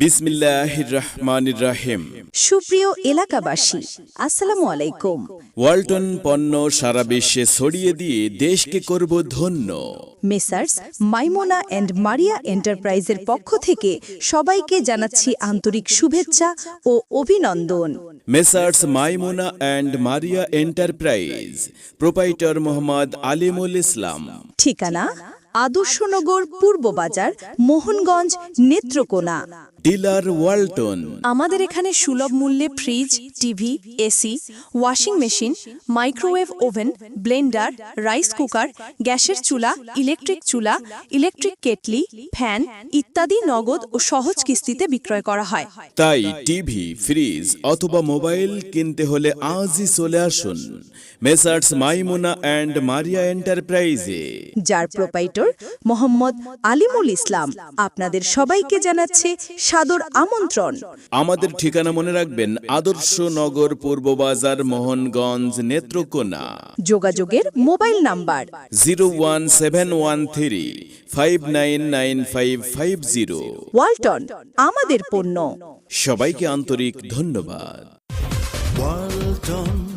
বিসমিল্লাহির রহমানির রাহিম। সুপ্রিয় এলাকাবাসী আসসালামু আলাইকুম। ওয়ালটন পণ্য সারা বিশ্বে ছড়িয়ে দিয়ে দেশকে করব ধন্য। মেসার্স মাইমোনা অ্যান্ড মারিয়া এন্টারপ্রাইজের পক্ষ থেকে সবাইকে জানাচ্ছি আন্তরিক শুভেচ্ছা ও অভিনন্দন। Messrs Maimona and Maria enterprise proprietor Mohammad Alimul Islam. ঠিকানা? আদর্শনগর পূর্ব বাজার মোহনগঞ্জ নেত্রকোনা। ডিলার ওয়ালটন। আমাদের এখানে সুলভ মূল্যে fridge TV AC washing machine microwave oven blender rice cooker গ্যাসের চুলা ইলেকট্রিক চুলা ইলেকট্রিক কেটলি ফ্যান ইত্যাদি নগদ ও সহজ কিস্তিতে বিক্রয় করা হয়। তাই টিভি ফ্রিজ অথবা মোবাইল কিনতে হলে আজই চলে আসুন। মেসার্স মাইমুনা অ্যান্ড মারিয়া এন্টারপ্রাইজে। যার প্রোপাইটর মোহাম্মদ আলিমুল ইসলাম। আপনাদের সবাইকে জানাচ্ছে সাদর আমন্ত্রণ। আমাদের ঠিকানা মনে রাখবেন আদর্শ নগর পূর্ব বাজার মোহনগঞ্জ নেত্রকোনা। যোগাযোগের mobile number. Zero one seven one three five nine nine five five zero. Walton আমাদের পণ্য। সবাইকে আন্তরিক ধন্যবাদ। ওয়ালটন।